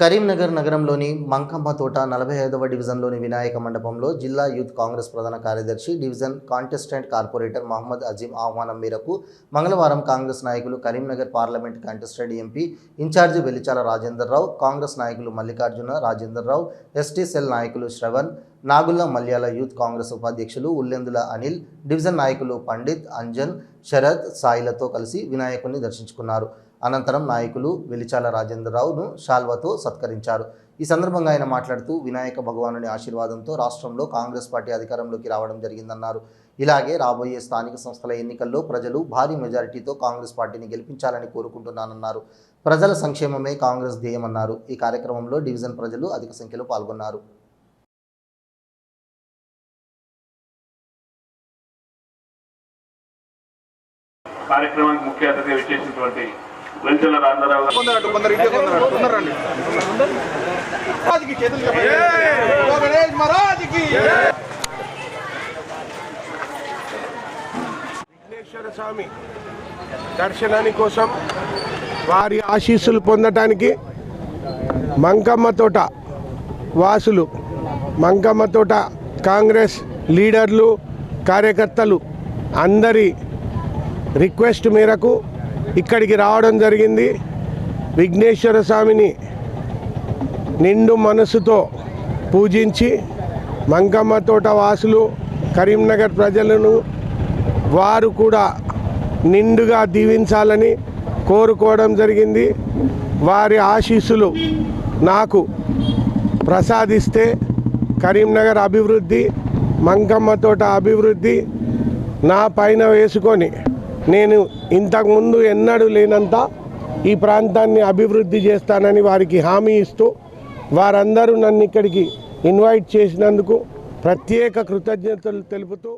కరీంనగర్ నగరంలోని మంకమ్మ తోట నలభై ఐదవ డివిజన్లోని వినాయక మండపంలో జిల్లా యూత్ కాంగ్రెస్ ప్రధాన కార్యదర్శి division contestant corporator Mohammed Azeem ఆహ్వానం మేరకు మంగళవారం కాంగ్రెస్ నాయకులు Karimnagar parliament contestant MP incharge Velichala Rajender Rao Congress నాయకులు మల్లికార్జున రాజేందర్ రావు ఎస్టీ సెల్ నాయకులు శ్రవణ్ నాగుల్ల మల్యాల యూత్ కాంగ్రెస్ ఉపాధ్యక్షులు ఉల్లెందుల అనిల్ డివిజన్ నాయకులు పండిత్ అంజన్ శరత్ సాయిలతో కలిసి వినాయకుడిని దర్శించుకున్నారు. అనంతరం నాయకులు వెలిచాల రాజేంద్రరావును శాల్వతో సత్కరించారు. ఈ సందర్భంగా ఆయన మాట్లాడుతూ వినాయక భగవానుని ఆశీర్వాదంతో రాష్ట్రంలో కాంగ్రెస్ పార్టీ అధికారంలోకి రావడం జరిగిందన్నారు. ఇలాగే రాబోయే స్థానిక సంస్థల ఎన్నికల్లో ప్రజలు భారీ మెజారిటీతో కాంగ్రెస్ పార్టీని గెలిపించాలని కోరుకుంటున్నానన్నారు. ప్రజల సంక్షేమమే కాంగ్రెస్ ధ్యేయమన్నారు. ఈ కార్యక్రమంలో డివిజన్ ప్రజలు అధిక సంఖ్యలో పాల్గొన్నారు. కార్యక్రమానికి ముఖ్య అతిథిగా విచ్చేసినటువంటి విఘ్నేశ్వర స్వామి దర్శనాని కోసం వారి ఆశీస్సులు పొందటానికి మంకమ్మ తోట వాసులు మంకమ్మ తోట కాంగ్రెస్ లీడర్లు కార్యకర్తలు అందరి రిక్వెస్ట్ మేరకు ఇక్కడికి రావడం జరిగింది. విఘ్నేశ్వర స్వామిని నిండు మనసుతో పూజించి మంకమ్మ తోట వాసులు కరీంనగర్ ప్రజలను వారు కూడా నిండుగా దీవించాలని కోరుకోవడం జరిగింది. వారి ఆశీస్సులు నాకు ప్రసాదిస్తే కరీంనగర్ అభివృద్ధి మంకమ్మ తోట అభివృద్ధి నా పైన వేసుకొని నేను ఇంతకుముందు ఎన్నడూ లేనంత ఈ ప్రాంతాన్ని అభివృద్ధి చేస్తానని వారికి హామీ ఇస్తూ వారందరూ నన్ను ఇక్కడికి ఇన్వైట్ చేసినందుకు ప్రత్యేక కృతజ్ఞతలు తెలుపుతూ